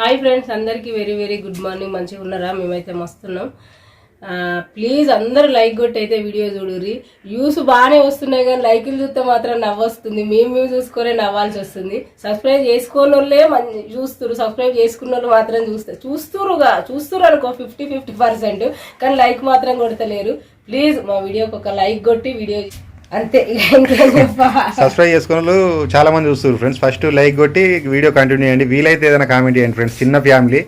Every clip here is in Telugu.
హాయ్ ఫ్రెండ్స్ అందరికీ వెరీ వెరీ గుడ్ మార్నింగ్. మంచిగా ఉన్నారా? మేమైతే మస్తున్నాం. ప్లీజ్ అందరూ లైక్ కొట్టి అయితే వీడియో చూడుర్రి. వ్యూస్ బాగానే వస్తున్నాయి కానీ లైకులు చూస్తే మాత్రం నవ్వొస్తుంది. మేము మేము చూసుకునే నవ్వాల్సి వస్తుంది. సబ్స్క్రైబ్ చేసుకోని వాళ్ళే మంచి చూస్తురు సబ్స్క్రైబ్ చేసుకున్న వాళ్ళు మాత్రం చూస్తారు చూస్తురుగా చూస్తురు అనుకో ఫిఫ్టీ ఫిఫ్టీ పర్సెంట్. కానీ లైక్ మాత్రం కొడతలేరు. ప్లీజ్ మా వీడియోకి ఒక లైక్ కొట్టి వీడియో అంతే సబ్స్క్రైబ్ చేసుకున్న వాళ్ళు చాలా మంది చూస్తారు ఫ్రెండ్స్. ఫస్ట్ లైక్ కొట్టి వీడియో కంటిన్యూ చేయండి. వీలైతే ఏదైనా కామెంట్ చేయండి ఫ్రెండ్స్. చిన్న ఫ్యామిలీ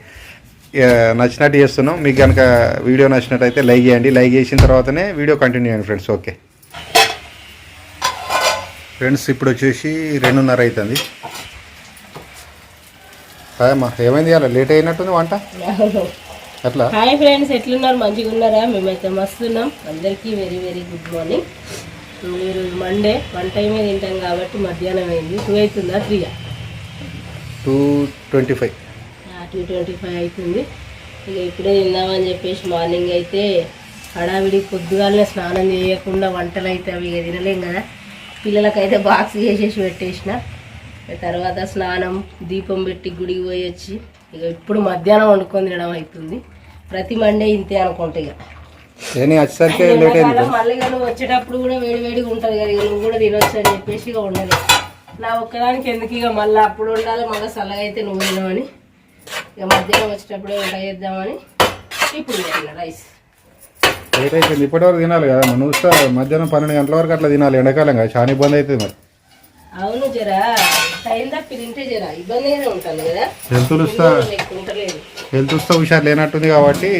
నచ్చినట్టు చేస్తున్నాం. మీకు కనుక వీడియో నచ్చినట్టయితే లైక్ చేయండి. లైక్ చేసిన తర్వాతనే వీడియో కంటిన్యూ చేయండి ఫ్రెండ్స్. ఓకే ఫ్రెండ్స్ ఇప్పుడు వచ్చేసి రెండున్నర అవుతుంది అమ్మా ఏమైంది అలా లేట్ అయినట్టుంది వంట? అట్లా హాయ్ ఫ్రెండ్స్ ఎట్లున్నారు? మంచిగా ఉన్నారా మేమైతే మస్తున్నాం. అందరికీ వెరీ వెరీ గుడ్ మార్నింగ్ ఈరోజు మండే వన్ టైమే తింటాం కాబట్టి మధ్యాహ్నం అయింది. టూ అవుతుందా? త్రీయా two twenty five two twenty five అవుతుంది. ఇక ఇప్పుడే తిందామని చెప్పేసి మార్నింగ్ అయితే హడావిడి పొద్దుగాలనే స్నానం చేయకుండా వంటలు అయితే అవి ఇక తినలేం కదా. పిల్లలకైతే బాక్స్ చేసేసి పెట్టేసిన. తర్వాత స్నానం దీపం పెట్టి గుడికి పోయి వచ్చి ఇక ఇప్పుడు మధ్యాహ్నం వండుకొని తినడం అవుతుంది. ప్రతి మండే ఇంతే అనుకుంటా ఇక. నేను వచ్చేసరికి లేట్ అయింది మళ్ళీ నువ్వు వచ్చేటప్పుడు కూడా వేడి వేడిగా ఉంటుంది కదా నువ్వు కూడా తినొచ్చు అని చెప్పేసి ఇక ఉండదు నా ఒక్కదానికి ఎందుకు ఇక మళ్ళీ అప్పుడు ఉండాలి మళ్ళీ చల్లగా అయితే నువ్వు తినవని ఇక మధ్యాహ్నం వచ్చేటప్పుడే వంట చేద్దామని ఇప్పుడు రైస్. లేట్ అయిపోయింది. ఇప్పటివరకు తినాలి కదా మనం చూస్తా మధ్యాహ్నం పన్నెండు గంటల వరకు అట్లా తినాలి ఎండాకాలం కదా. చాలా ఇబ్బంది అవుతుంది మరి. అవును జరా టైం తప్పి తింటే జరా ఇబ్బందిగానే ఉంటుంది కదా. హెల్త్ హెల్త్ హుషారు లేనట్టుంది కాబట్టి.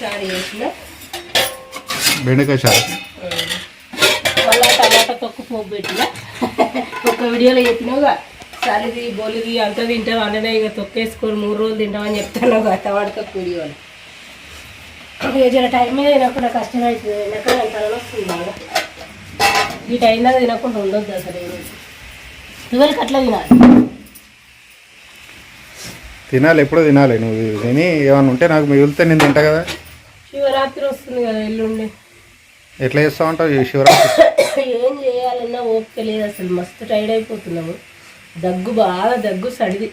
చారు చేసిన. బెండకాయ చారు. మళ్ళా టమాటా తొక్కు పోపు పెట్టిన. ఒక వీడియోలో చెప్పినావుగా చలిది బొలిది అంతా తింటాం అంటే ఇక తొక్కేసుకొని మూడు రోజులు తింటామని చెప్తాను టమాటా తొక్కు వీడియోలో. జర టైం మీద తినకుండా కష్టమవుతుంది ఎండాకాలం తలలో వస్తుంది బాగా. ఈ టైం దాకా తినకుండా ఉండొద్దు అసలు ట్వెల్వ్కి అట్లా తినాలి? తినాలి ఎప్పుడో తినాలి నువ్వు. తిని ఏమన్నా ఉంటే నాకు మిగిలితే నేను తింటా కదా. శివరాత్రి వస్తుంది కదా ఎల్లుండి. ఎట్లా చేస్తా ఉంటావు ఈ శివరాత్రి? ఏం చేయాలన్నా ఓపిక లేదు అసలు. మస్తు టైర్డ్ అయిపోతున్నాము. దగ్గు బాగా దగ్గు సడిది.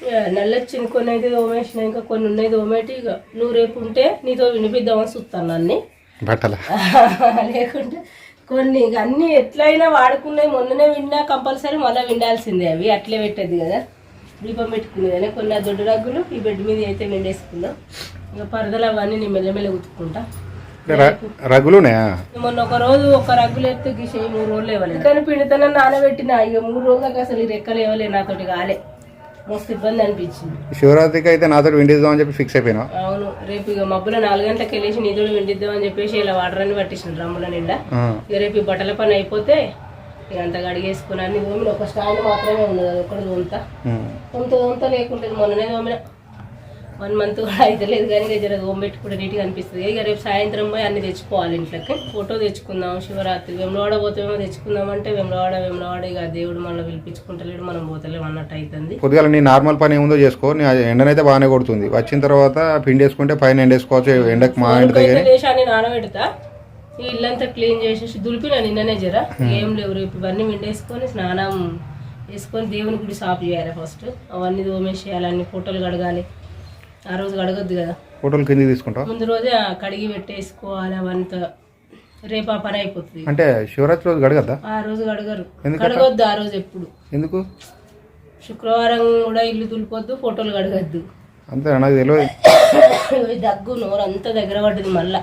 ఇక నల్లొచ్చింది కొన్ని అయితే దోమేసిన ఇంకా కొన్ని ఉన్నాయి దోమేటి ఇక నువ్వు రేపు ఉంటే నీతో వినిపిద్దామని చూస్తాను అన్ని. బట్టల? లేకుంటే కొన్ని ఇక అన్ని ఎట్లయినా వాడుకున్నాయి. మొన్ననే విన్నా కంపల్సరీ మళ్ళీ విండాల్సిందే అవి. అట్లే పెట్టేది కదా. దీపం పెట్టుకునేదాన్ని కొన్ని ఆ దొడ్డు రగ్గులు ఈ బెడ్ మీద అయితే విండేసుకుందాం. ఇక పరదలు అవన్నీ నేను మెల్లమెల్ల ఉతుక్కుంటా రగ్గులున్నాయా మొన్న ఒక రోజు ఒక రగ్గులు ఎత్తే గీసేయి మూడు రోజులు ఇవ్వలేదు కానీ పిండితన నానబెట్టిన ఇక మూడు రోజులకు అసలు ఈ రెక్కలు ఇవ్వలే నాతోటి కాలే. మస్తు ఇబ్బంది అనిపించింది. శివరాత్రికి అయితే నాతో విండిద్దాం అని చెప్పి ఫిక్స్ అయిపోయినా అవును రేపు ఇక మబ్బుల నాలుగు గంటలకు వెళ్ళేసి నీతోడు విండిద్దాం అని చెప్పేసి ఇలా వాటర్ అని పట్టించిన డ్రమ్ముల నిండా. ఇక రేపు ఈ బట్టల పని అయిపోతే ఇక అంత గడిగేసుకుని అన్ని దోమిన ఒక స్టాండ్ మాత్రమే ఉన్నది అది ఒకటి దోమతా కొంత దోమత లేకుంటుంది మొన్ననే దోమిన వన్ మంత్ కూడా అయితే లేదు కానీ ఇక జర దోమ పెట్టుకుంటే నీట్గా అనిపిస్తుంది. ఇక రేపు సాయంత్రం పోయి అన్ని తెచ్చుకోవాలి ఇంట్లోకి. ఫోటో తెచ్చుకుందాం శివరాత్రి. వెమ్లవాడ పోతేమో తెచ్చుకుందాం అంటే వెమ్లవాడ వెమ్లవాడ ఇక దేవుడు మనల్ని పిలిపించుకుంటలేడు మనం పోతలేము అన్నట్టు అవుతుంది పొద్దుగాల నీ నార్మల్ పని ఏముందో చేసుకో నీ ఎండనైతే బాగానే కొడుతుంది. వచ్చిన తర్వాత పిండి వేసుకుంటే పైన ఎండేసుకోవచ్చు ఎండకు మా ఎండ దగ్గర అన్ని నానబెడతా. ఈ ఇల్లంతా క్లీన్ చేసేసి దులిపిన నిన్ననే జర. ఏం లేవు రేపు ఇవన్నీ విండేసుకొని స్నానం వేసుకొని దేవుని గుడి సాఫ్ చేయాలి ఫస్ట్ అవన్నీ దోమేసేయాలి అన్ని ఫోటోలు కడగాలి. ఆ రోజు కడగొద్దు కదా. ఫోటోలు కిందికి తీసుకుంటావు? ముందు రోజే కడిగి పెట్టేసుకోవాలి అవంతా. రేపు ఆ పని అయిపోతుంది. అంటే శివరాత్రి రోజు గడగద్దా ఆ రోజు కడగరు. ఎందుకు కడగొద్దు ఆ రోజు ఎప్పుడు. ఎందుకు? శుక్రవారం కూడా ఇల్లు దులిపొద్దు ఫోటోలు కడగద్దు. అంతే నాకు తెలియదు దగ్గు నోరు అంతా దగ్గర పడ్డది మళ్ళా.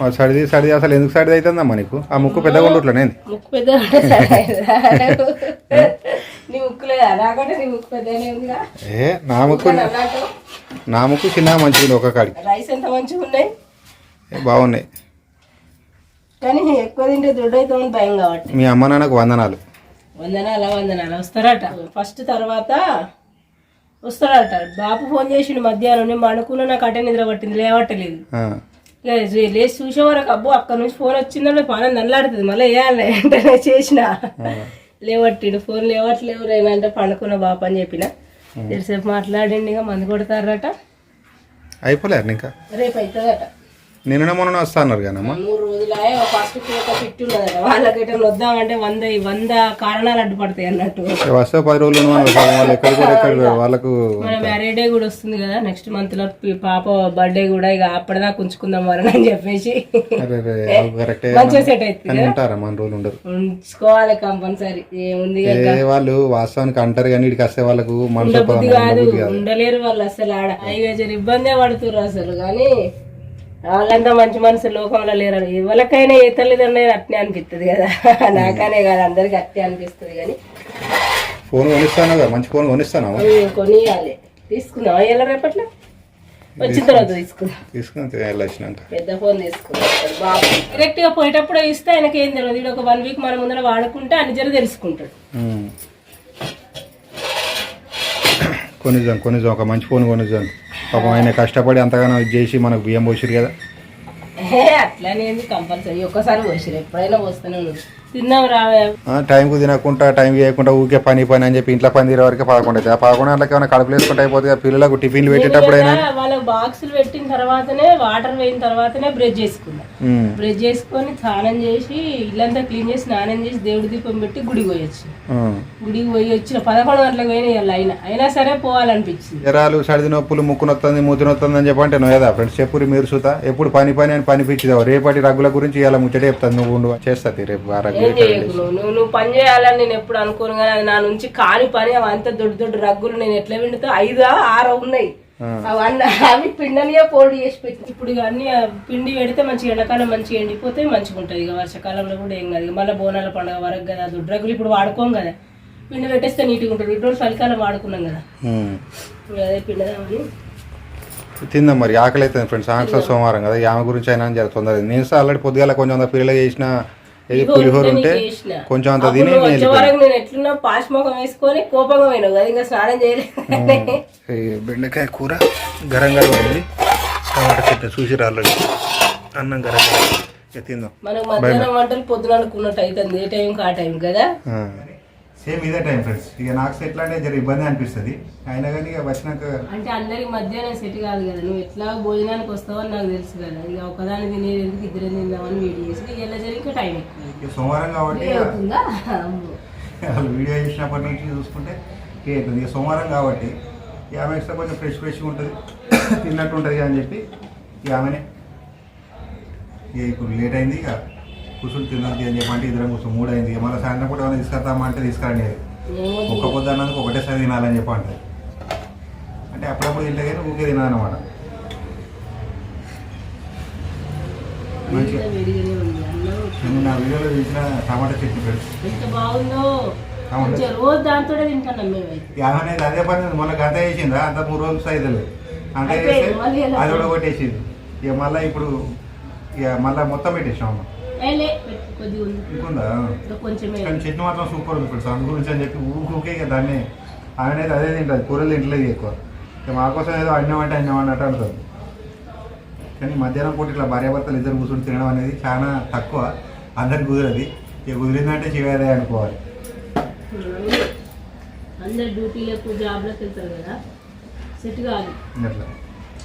ఆ సడిది సడిది అసలు ఎందుకు సడిది అవుతుందమ్మా నీకు? ఆ ముక్కు పెద్దగా ఉండట్లే ముక్కు పెద్ద నీ ముక్కు లేదా నాకంటే నీ ముక్కు పెద్దనే ఉందిగా. ఏ నా ముక్కు అన్నట్టు నా ముక్కు చిన్నగా మంచిగా ఉంది ఒక కాడికి. రైస్ ఎంత మంచిగా ఉన్నాయి? బాగున్నాయి. కానీ ఎక్కువ తింటే దొడ్డు అవుతుంది భయం కాబట్టి. మీ అమ్మ నాన్నకు వందనాలు. వందనాల వందనాలు? వస్తారట. ఫస్ట్ తర్వాత వస్తారట. బాపు ఫోన్ చేసిండు మధ్యాహ్నం. నేను అనుకున్నా నాకు అటే నిద్ర పట్టింది లేవట్టలేదు. ఆ, ఇక లే- లేచి చూసే వరకు అబ్బో అక్కడ నుంచి ఫోన్ వచ్చిందంటే పానం నల్లాడుతుంది. మళ్ళీ వేయాలి వెంటనే చేసిన. లేవట్టిడు ఫోన్ లేవట్లేవు రేనంటే పండుకున్న బాప అని చెప్పిన. ఎంతసేపు మాట్లాడిండి ఇక మందు కొడతారట. అయిపోలేరు ఇంకా? రేపు అవుతుందట నిన్న మొన్న వస్తా అన్నారు కానమ్మా మూడు రోజులే ఫస్ట్ ఒక ఫిట్ ఉన్నదట. వాళ్ళకి ఎట్లా వద్దామంటే వంద వంద కారణాలు అడ్డుపడతాయి అన్నట్టు. వస్తే పది రోజులు వాళ్ళకు మన మ్యారేజ్ డే కూడా వస్తుంది కదా నెక్స్ట్ మంత్లో పాప బర్త్డే కూడా ఇక అప్పటిదాకా ఉంచుకుందాం వాళ్ళని అని చెప్పేసి. మంచిగా సెట్ అవుతుంది అని ఉంటారా మన రోజులు ఉండరు ఉంచుకోవాలి కంపల్సరీ. ఏముంది ఇక వాళ్ళు వాస్తవానికి అంటారు కానీ ఇక్కడికి వస్తే వాళ్ళకు మనసు కాదు. ఉండలేరు వాళ్ళు అసలు ఆడ. జర ఇబ్బందే పడుతుర్రు అసలు. కానీ వాళ్ళంతా మంచి మనసు లోకంలో లేరు ఎవరికైనా ఏ తల్లిదండ్రులు అట్నే అనిపిస్తుంది కదా. నాకనే కాదు అందరికి అట్నే అనిపిస్తుంది కానీ. ఫోన్ కొనిస్తాను కదా? మంచి ఫోన్ కొనిస్తాను? కొనియాలి. తీసుకుందాం ఎలా రేపట్లో? వచ్చిన తర్వాత తీసుకుందాం. తీసుకుని వెళ్ళొచ్చినాక పెద్ద ఫోన్ తీసుకుందాం. బాబు. డైరెక్ట్గా పోయేటప్పుడు ఇస్తే ఆయనకి ఏం తెలియదు ఇది ఒక వన్ వీక్ మన ముందర వాడుకుంటే అన్ని జర తెలుసుకుంటాడు. కొనిద్దాం కొనిద్దాం ఒక మంచి ఫోన్ కొనిద్దాం పాపం ఆయన కష్టపడి అంతగానో చేసి మనకు బియ్యం పోసిరు కదా. ఏ, అట్లానే కంపల్సరీ. ఒక్కసారి పోసిరు ఎప్పుడైనా పోస్తూనే ఉంది. టైంకు తినకుండా టైం చేయకుండా ఊకే పని పని అని చెప్పి ఇంట్లో పని తీరే వరకు పదకొండు అవుతుంది ఆ పదకొండు గంటలకు ఏమైనా కడుపులు వేసుకుంటే అయిపోతుంది కదా పిల్లలకు టిఫిన్లు పెట్టేటప్పుడు అయినా. వాళ్ళకి బాక్సులు పెట్టిన తర్వాతనే వాటర్ వేయిన తర్వాతనే బ్రష్ చేసుకున్నాం బ్రష్ చేసుకొని స్నానం చేసి ఇల్లంతా క్లీన్ చేసి స్నానం చేసి దేవుడి దీపం పెట్టి గుడికి పోయొచ్చు. గుడికి పోయి వచ్చిన పదకొండు గంటలకు పోయిన అయినా. అయినా సరే పోవాలనిపించింది. జ్వరాలు సర్ది నొప్పులు ముక్కు నొత్తుంది మూతి నొత్తుంది అని చెప్పంటే నువ్వు ఏదా ఫ్రెండ్స్? చెప్పురి మీరు సుతా ఎప్పుడు పని పని అని పని పిచ్చిదావు రేపటి రగ్గుల గురించి ఇలా ముచ్చట చెప్తాను. నువ్వు చేస్తుంది రేపు ఆ రగ్గులు. ఏం చేయకు నువ్వు? పని చేయాలని నేను ఎప్పుడు అనుకోను కానీ అది నా నుంచి కాని పని అవి అంత దొడ్డు దొడ్డు రగ్గులు నేను ఎట్లా విండుతా? ఐదు ఆరు ఉన్నాయి. అవన్నీ అవి పిండనియే పోటీ చేసి పెట్టి ఇప్పుడు ఇక అన్ని పిండి పెడితే మంచిగా ఎండాకాలం మంచిగా ఎండిపోతే మంచిగా ఉంటుంది. ఇక వర్షాకాలంలో కూడా ఏం కాదు. మళ్ళీ బోనాల పండుగ వరకు కదా దొడ్డు రగ్గులు ఇప్పుడు వాడుకోం కదా. పిండి పెట్టేస్తే నీట్గా ఉంటుంది. ఇటు చలికాలం వాడుకున్నాం కదా. అదే పిండదామని తిందాం మరి. ఆకలి అవుతుంది ఫ్రెండ్స్ ఆంక్ష సోమవారం కదా. ఆమె గురించి అయినా జర తొందరగా. నేను ఆల్రెడీ పొద్దుగాల కొంచెం పిల్లలు చేసిన ఏది పులిహోర ఉంటే. కొంచెం అంత తిని వరకు నేను ఎట్లున్నా పాస్ ముఖం వేసుకొని కోపంగా పోయినావు కదా ఇంకా స్నానం చేయలేదు బెండకాయ కూర గరం గరం ఉంది. టమాటా చట్నీ చూసి ఆల్రెడీ. అన్నం గరం గరం. తిందాం. మనకు మధ్యాహ్నం వంటలు పొద్దున అనుకున్నట్టు అవుతుంది ఏ టైంకి ఆ టైం కదా? సేమ్ ఇదే టైం ఫ్రెండ్స్ ఇక నాకు ఎట్లా అంటే జర ఇబ్బంది అనిపిస్తుంది. అయినా కానీ ఇక వచ్చినాక అంటే అందరికి మధ్యాహ్నం సెట్ కాదు కదా. నువ్వు ఎట్లా భోజనానికి వస్తావని నాకు తెలుసు కదా. ఇక ఒకదాని తినేది ఎందుకు ఇద్దరు తిందామని వెయిట్ చేసి ఇలా జరిగి టైం ఎక్కువ. సోమవారం కాబట్టి. వాళ్ళు వీడియో చేసినప్పటి నుంచి చూసుకుంటే అవుతుంది. ఇక సోమవారం కాబట్టి ఆమె ఇస్తే కొంచెం ఫ్రెష్ ఫ్రెష్గా ఉంటుంది. తిన్నట్టు ఉంటుంది అని చెప్పి ఇక ఆమెనే ఇక ఇప్పుడు లేట్ అయింది ఇక. కూర్చుని తిన్నది అని చెప్పంటే ఇద్దరం కూర్చొని మూడు అయింది. మళ్ళీ సాయంత్రం పూట ఏమైనా తీసుకెళ్తామా అంటే తీసుకురండి ఒక్క పొద్దు అన్నందుకు ఒకటేసారి తినాలని చెప్పి అంటది అంటే అప్పుడప్పుడు తింటే కానీ ఊకే తినాలన్నమాట. నేను నా వీడియోలో చూసిన టమాటా చట్నీ తింటాను మేమైతే. అనేది అదే పని మొన్న గంట వేసిందా అంత మూడు రోజులు సైజులు అంత ఎలా? అది కూడా కొట్టేసింది ఇక మళ్ళీ ఇప్పుడు ఇక మళ్ళీ మొత్తం పెట్టేసాం అమ్మ ఇంకుందా? చట్నీ మాత్రం సూపర్ ఉంది ఇప్పుడు అందు గురించి అని చెప్పి ఊకే ఇక దాన్ని. ఆమె అయితే అదే తింటుంది కూరలు తింటలేదు ఎక్కువ. మా కోసం ఏదో అన్నం అంటే అన్నం అన్నట్టు అంటుంది కానీ మధ్యాహ్నం పూట ఇట్లా భార్యాభర్తలు ఇద్దరు కూర్చొని తినడం అనేది చాలా తక్కువ. అందరికి కుదరది. ఇక కుదిరిందంటే చివరే అనుకోవాలి. అందరు డ్యూటీలకు జాబ్లకు వెళ్తారు కదా. సెట్ కాదు. అట్లా.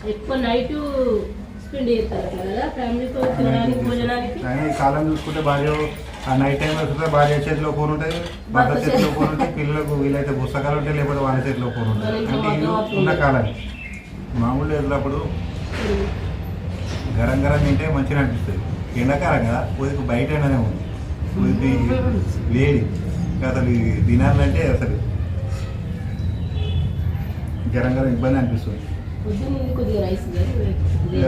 ఎక్కువ నైట్ స్పెండ్ చేస్తారు అట్లా కదా? ఫ్యామిలీతో తినడానికి భోజనానికి? కానీ కాలం చూసుకుంటే భార్య ఆ నైట్ టైంలో చూస్తే భార్య చేతిలో ఫోన్ ఉంటుంది భర్త చేతిలో ఫోన్ ఉంటుంది పిల్లలకు వీలైతే పుస్తకాలు ఉంటాయి లేకపోతే వాళ్ళ చేతిలో ఫోన్ ఉంటుంది. అంటే ఇల్లు ఉన్న కాలం. మామూలు వెళ్ళినప్పుడు గరం గరం తింటే మంచిగా అనిపిస్తుంది. ఎండాకాలం కదా కొద్దిగా బయట ఎండనే ఉంది. కొద్ది వేడి ఇంకా అసలు తినాలంటే అసలు గరం గరం ఇబ్బంది అనిపిస్తుంది.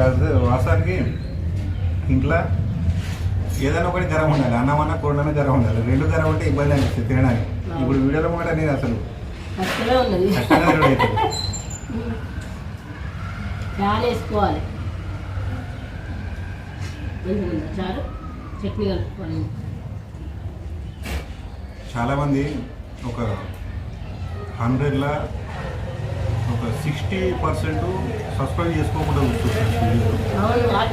అదే వాస్తవానికి ఇంట్లో ఏదైనా ఒకటి గరం ఉండాలి. అన్నం అన్న గరం ఉండాలి. రెండు గరం ఉంటే ఇబ్బంది అనిపిస్తుంది తినడానికి. ఇప్పుడు వీడియోలో మాట నేను అసలు ఫ్యాన్ వేసుకోవాలి. మంచిగా ఉందా చారు? చట్నీ కలుపుకోవాలి చాలామంది ఒక హండ్రెడ్లో ఒక సిక్స్టీ పర్సెంట్ సబ్స్క్రైబ్ చేసుకోకుండా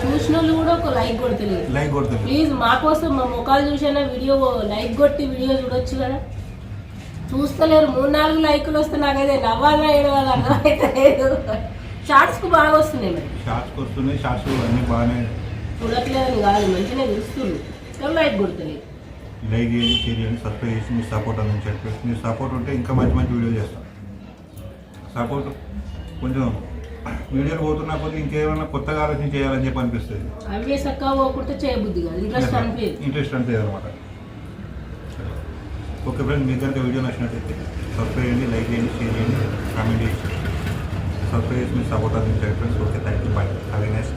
చూసిన వాళ్ళు కూడా ఒక లైక్ కొడతలేదు లైక్ కొడుతుంది ప్లీజ్ మా కోసం మా ముఖాలు చూసైనా వీడియో లైక్ కొట్టి వీడియో చూడొచ్చు కదా. చూస్తలేరు. మూడు నాలుగు లైకులు వస్తే నాకైతే నవ్వాలా ఏడవాలా అర్థమైతే లేదు. షార్ట్స్కు బాగా వస్తున్నాయి మరి. షార్ట్స్కి వస్తున్నాయి. షార్ట్స్ అన్నీ బాగానే చూడట్లేదని కాదు మంచిగా చూస్తున్నారు. కానీ లైక్ కొడతలేదు లైక్ చేయండి షేర్ చేయండి సబ్స్క్రైబ్ చేసి మీ సపోర్ట్ అందించి చెప్పేసి మీ సపోర్ట్ ఉంటే ఇంకా మంచి మంచి వీడియోలు చేస్తాం. సపోర్ట్ కొంచెం వీడియోలు పోతున్నా కొద్ది ఇంకేమైనా కొత్తగా ఆలోచన చేయాలని చెప్పి అనిపిస్తుంది. ఇంట్రెస్ట్ అనిపించదు. అనిపించదు అనమాట ఓకే ఫ్రెండ్స్ మీకు కనుక వీడియో నచ్చినట్టయితే సబ్స్క్రైబ్ చేయండి లైక్ చేయండి షేర్ చేయండి కామెంట్ చేయండి. సబ్స్క్రైబ్ చేసి మీ సపోర్ట్ అందించండి friends. Okay thank you bye have nice